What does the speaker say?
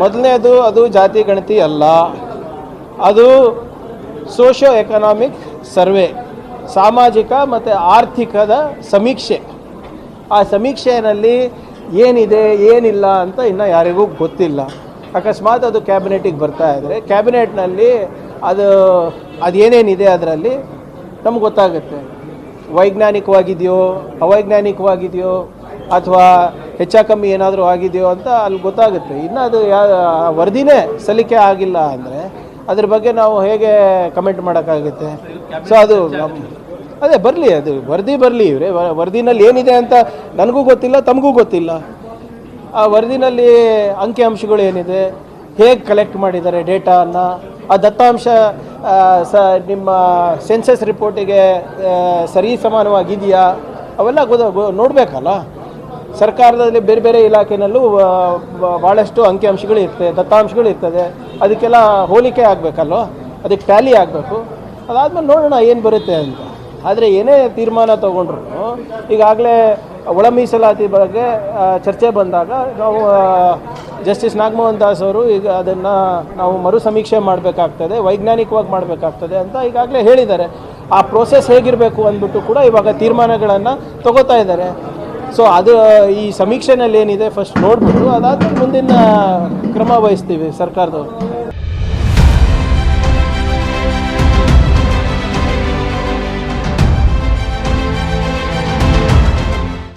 ಮೊದಲನೇದು ಅದು ಜಾತಿ ಗಣತಿ ಅಲ್ಲ. ಅದು ಸೋಷಿಯೋ ಎಕನಾಮಿಕ್ ಸರ್ವೆ ಸಾಮಾಜಿಕ ಮತ್ತು ಆರ್ಥಿಕದ ಸಮೀಕ್ಷೆ. ಆ ಸಮೀಕ್ಷೆಯಲ್ಲಿ ಏನಿದೆ, ಏನಿಲ್ಲ ಅಂತ ಇನ್ನು ಯಾರಿಗೂ ಗೊತ್ತಿಲ್ಲ. ಅಕಸ್ಮಾತ್ ಅದು ಕ್ಯಾಬಿನೆಟಿಗೆ ಬರ್ತಾ ಇದ್ದರೆ ಕ್ಯಾಬಿನೆಟ್ನಲ್ಲಿ ಅದು, ಅದೇನೇನಿದೆ ಅದರಲ್ಲಿ ನಮ್ಗೆ ಗೊತ್ತಾಗುತ್ತೆ. ವೈಜ್ಞಾನಿಕವಾಗಿದೆಯೋ, ಅವೈಜ್ಞಾನಿಕವಾಗಿದೆಯೋ ಅಥವಾ ಹೆಚ್ಚ ಕಮ್ಮಿ ಏನಾದರೂ ಆಗಿದೆಯೋ ಅಂತ ಅಲ್ಲಿ ಗೊತ್ತಾಗುತ್ತೆ. ಇನ್ನು ಅದು ಯಾ ವರದಿನೇ ಸಲ್ಲಿಕೆ ಆಗಿಲ್ಲ ಅಂದರೆ ಅದ್ರ ಬಗ್ಗೆ ನಾವು ಹೇಗೆ ಕಮೆಂಟ್ ಮಾಡೋಕ್ಕಾಗುತ್ತೆ? ಸೊ ಅದು ಅದೇ ಬರಲಿ, ಅದು ವರದಿ ಬರಲಿ ಇವ್ರೆ. ವರದಿನಲ್ಲಿ ಏನಿದೆ ಅಂತ ನನಗೂ ಗೊತ್ತಿಲ್ಲ, ತಮಗೂ ಗೊತ್ತಿಲ್ಲ. ಆ ವರದಿನಲ್ಲಿ ಅಂಕಿಅಂಶಗಳು ಏನಿದೆ, ಹೇಗೆ ಕಲೆಕ್ಟ್ ಮಾಡಿದ್ದಾರೆ ಡೇಟಾನ ಆ ದತ್ತಾಂಶ ಸ, ನಿಮ್ಮ ಸೆನ್ಸಸ್ ರಿಪೋರ್ಟಿಗೆ ಸರಿ ಸಮಾನವಾಗಿದೆಯಾ, ಅವೆಲ್ಲ ಗೊತ್ತ ನೋಡಬೇಕಲ್ಲ? ಸರ್ಕಾರದಲ್ಲಿ ಬೇರೆ ಬೇರೆ ಇಲಾಖೆನಲ್ಲೂ ಭಾಳಷ್ಟು ಅಂಕಿಅಂಶಗಳು ಇರ್ತದೆ, ದತ್ತಾಂಶಗಳು ಇರ್ತದೆ. ಅದಕ್ಕೆಲ್ಲ ಹೋಲಿಕೆ ಆಗಬೇಕಲ್ವ? ಅದಕ್ಕೆ ಟ್ಯಾಲಿ ಆಗಬೇಕು. ಅದಾದ್ಮೇಲೆ ನೋಡೋಣ ಏನು ಬರುತ್ತೆ ಅಂತ. ಆದರೆ ಏನೇ ತೀರ್ಮಾನ ತೊಗೊಂಡ್ರು ಈಗಾಗಲೇ ಒಳ ಮೀಸಲಾತಿ ಬಗ್ಗೆ ಚರ್ಚೆ ಬಂದಾಗ ನಾವು ಜಸ್ಟಿಸ್ ನಾಗಮೋಹನ್ ದಾಸ್ ಅವರು ಈಗ ಅದನ್ನು ನಾವು ಮರು ಸಮೀಕ್ಷೆ ಮಾಡಬೇಕಾಗ್ತದೆ, ವೈಜ್ಞಾನಿಕವಾಗಿ ಮಾಡಬೇಕಾಗ್ತದೆ ಅಂತ ಈಗಾಗಲೇ ಹೇಳಿದ್ದಾರೆ. ಆ ಪ್ರೋಸೆಸ್ ಹೇಗಿರಬೇಕು ಅಂದ್ಬಿಟ್ಟು ಕೂಡ ಇವಾಗ ತೀರ್ಮಾನಗಳನ್ನು ತಗೋತಾ ಇದ್ದಾರೆ. ಸೊ ಅದು ಈ ಸಮೀಕ್ಷೆನಲ್ಲಿ ಏನಿದೆ ಫಸ್ಟ್ ನೋಡ್ಬಿಟ್ಟು ಅದಾದ್ಮೇಲೆ ಮುಂದಿನ ಕ್ರಮ ವಹಿಸ್ತೀವಿ ಸರ್ಕಾರದವರು.